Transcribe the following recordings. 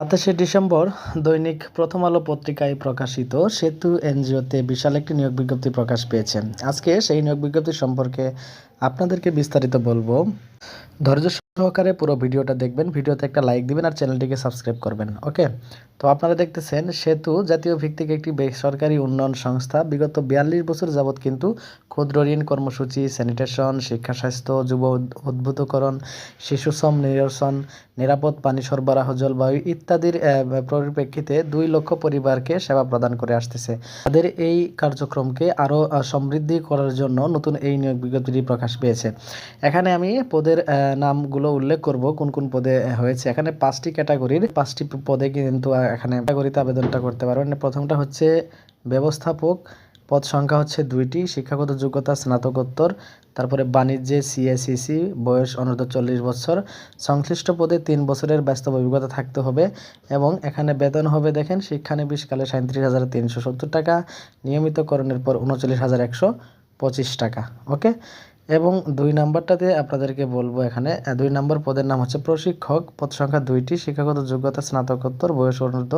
সাতাশে ডিসেম্বর দৈনিক প্রথম আলো পত্রিকায় প্রকাশিত সেতু এনজিওতে বিশাল একটি নিয়োগ বিজ্ঞপ্তি প্রকাশ পেয়েছেন আজকে সেই নিয়োগ বিজ্ঞপ্তি সম্পর্কে আপনাদেরকে বিস্তারিত বলব। ধৈর্য সহকারে পুরো ভিডিওটা দেখবেন ভিডিওতে একটা লাইক দিবেন আর চ্যানেলটিকে সাবস্ক্রাইব করবেন ওকে তো আপনারা দেখতেছেন সেতু জাতীয় ভিত্তিক একটি বেসরকারি উন্নয়ন সংস্থা। বিগত বিয়াল্লিশ বছর যাবৎ কিন্তু ক্ষুদ্র ঋণ কর্মসূচি স্যানিটেশন শিক্ষা স্বাস্থ্য যুব উদ- উদ্ভূতকরণ শিশু শ্রম নিরসন নিরাপদ পানি সরবরাহ জলবায়ু ইত্যাদির পরিপ্রেক্ষিতে দুই লক্ষ পরিবারকে সেবা প্রদান করে আসতেছে। তাদের এই কার্যক্রমকে আরও সমৃদ্ধি করার জন্য নতুন এই নিয়োগ বিজ্ঞপ্তিটি প্রকাশ পেয়েছে। এখানে আমি পদের আহ, নামগুলো উল্লেখ করব কোন কোন পদে হয়েছে। এখানে পাঁচটি ক্যাটাগরির, পাঁচটি পদে কিন্তু এখানে ক্যাটাগরিতে আবেদনটা করতে পারবেন প্রথমটা হচ্ছে ব্যবস্থাপক, পদ সংখ্যা হচ্ছে দুইটি, শিক্ষাগত যোগ্যতা, স্নাতকোত্তর, তারপরে বাণিজ্যে সিএসিসি বয়স অনূর্ধ্ব চল্লিশ বছর, সংশ্লিষ্ট পদে তিন বছরের বাস্তব অভিজ্ঞতা থাকতে হবে এবং এখানে বেতন হবে দেখেন শিক্ষানবিশকালে সাঁত্রিশ হাজার তিনশো সত্তর টাকা, নিয়মিতকরণের পর উনচল্লিশ হাজার একশো পঁচিশ টাকা, ওকে? এবং দুই নাম্বারটাতে আপনাদেরকে বলব এখানে দুই নাম্বার পদের নাম হচ্ছে প্রশিক্ষক। পদ সংখ্যা দুইটি, শিক্ষাগত যোগ্যতা, স্নাতকোত্তর, বয়স অনূর্ধ্ব,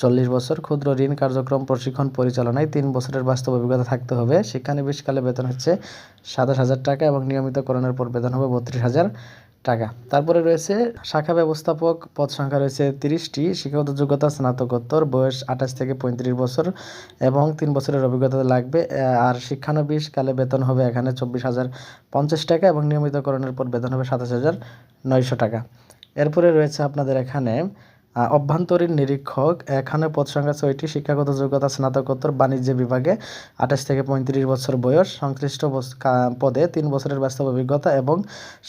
চল্লিশ বছর, ক্ষুদ্র ঋণ, কার্যক্রম, প্রশিক্ষণ, পরিচালনায় তিন বছরের বাস্তব অভিজ্ঞতা থাকতে হবে। শিক্ষানবিশকালে বেতন হচ্ছে সাতাশ হাজার টাকা এবং নিয়মিতকরণের পর বেতন হবে বত্রিশ হাজার। টাকা। তারপরে রয়েছে শাখা ব্যবস্থাপক পদ সংখ্যা রয়েছে তিরিশটি। শিক্ষাগত যোগ্যতা, স্নাতকোত্তর, বয়স আঠাশ থেকে পঁয়ত্রিশ বছর এবং তিন বছরের অভিজ্ঞতা লাগবে। আর শিক্ষানবিশ কালে বেতন হবে এখানে চব্বিশ হাজার পঞ্চাশ টাকা এবং নিয়মিতকরণের পর বেতন হবে সাতাশ হাজার নয়শো টাকা। এরপরে রয়েছে আপনাদের এখানে অভ্যন্তরীণ নিরীক্ষক, এখানে পদ সংখ্যা ছয়টি, শিক্ষাগত যোগ্যতা, স্নাতকোত্তর, বাণিজ্য বিভাগে আঠাশ থেকে পঁয়ত্রিশ বছর বয়স, সংশ্লিষ্ট পদে তিন বছরের বাস্তব অভিজ্ঞতা এবং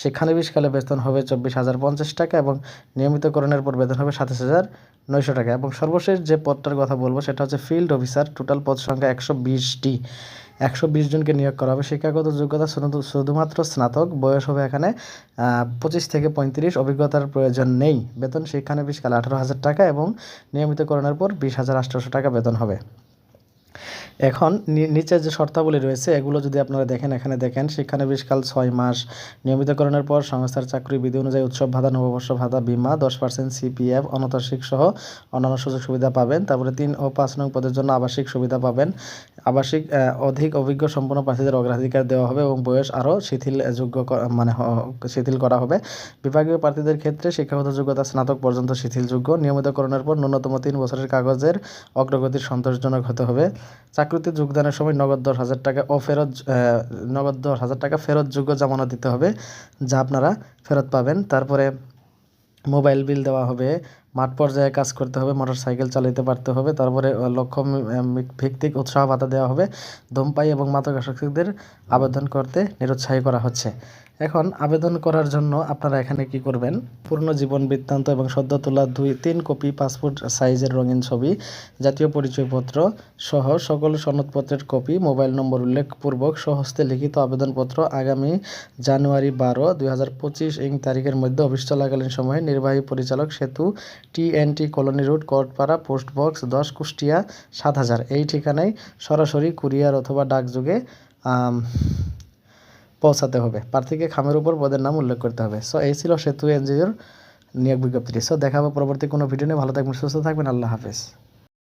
শিক্ষানবিশকালে বেতন হবে চব্বিশ হাজার পঞ্চাশ টাকা এবং নিয়মিতকরণের পর বেতন হবে সাতাশ হাজার নয়শো টাকা এবং সর্বশেষ যে পদটার কথা বলব সেটা হচ্ছে ফিল্ড অফিসার, টোটাল পদ সংখ্যা একশো বিশটি একশো বিশ জনকে নিয়োগ করা হবে। শিক্ষাগত যোগ্যতা শুধুমাত্র স্নাতক, বয়স হবে এখানে পঁচিশ থেকে পঁয়ত্রিশ, অভিজ্ঞতার প্রয়োজন নেই। বেতন শিক্ষানবিশকালে আঠারো হাজার টাকা এবং নিয়মিতকরণের পর বিশ হাজার আঠারোশো টাকা বেতন হবে। এখন নিচে যে শর্তাবলী রয়েছে, এগুলো যদি আপনারা দেখেন, এখানে দেখেন শিক্ষানবিশকাল ছয় মাস। নিয়মিতকরণের পর সংস্থার চাকরি বিধি অনুযায়ী উৎসব, ভাতা, নববর্ষ, ভাতা, বিমা, দশ পার্সেন্ট সিপিএফ অনতর্ষিক সহ অন্যান্য সুযোগ সুবিধা পাবেন। তারপরে তিন ও পাঁচ নং পদের জন্য আবাসিক সুবিধা পাবেন। আবাসিক অধিক অভিজ্ঞ সম্পন্ন প্রার্থীদের অগ্রাধিকার দেওয়া হবে এবং বয়স আরও শিথিল যোগ্য মানে শিথিল করা হবে। বিভাগীয় প্রার্থীদের ক্ষেত্রে শিক্ষাগত যোগ্যতা স্নাতক পর্যন্ত শিথিলযোগ্য। নিয়মিতকরণের পর ন্যূনতম তিন বছরের কাগজের অগ্রগতির সন্তোষজনক হতে হবে। চাকরিতে যোগদানের সময় নগদ দশ হাজার টাকা ও ফেরত নগদ দশ হাজার টাকা ফেরতযোগ্য জামানা দিতে হবে, যা আপনারা ফেরত পাবেন। তারপরে মোবাইল বিল দেওয়া হবে মাঠ পর্যায়ে কাজ করতে হবে মোটর সাইকেল চালাতে পারতে হবে। তারপরে লক্ষ্য ভিত্তিক উৎসাহ ভাতা দেওয়া হবে। ধূমপাই এবং মাদকাসক্তদের আবেদন করতে নিরুৎসাহী করা হচ্ছে। এখন আবেদন করার জন্য আপনারা এখানে কি করবেন? পূর্ণ জীবন বৃত্তান্ত এবং সদ্য তোলা দুই, তিন কপি পাসপোর্ট সাইজের রঙিন ছবি, জাতীয় পরিচয়পত্র সহ সকল সনদপত্রের কপি, মোবাইল নম্বর উল্লেখপূর্বক স্বহস্তে লিখিত আবেদনপত্র আগামী জানুয়ারি বারো, দুই হাজার পঁচিশ ইং তারিখের মধ্যে অফিস চলাকালীন সময়ে নির্বাহী পরিচালক সেতু TNT colony road, Katpara post box দশ কুষ্টিয়া সাত হাজার এই ঠিকানায় সরাসরি কুরিয়ার অথবা ডাকযোগে পৌঁছাতে হবে। প্রার্থীকে খামের উপর পদের নাম উল্লেখ করতে হবে। সো এই ছিল সেতু এনজিওর নিয়োগ বিজ্ঞপ্তিটি। সো দেখাবো পরবর্তী কোনো ভিডিও নিয়ে। ভালো থাকবেন, সুস্থ থাকবেন। আল্লাহ হাফেজ।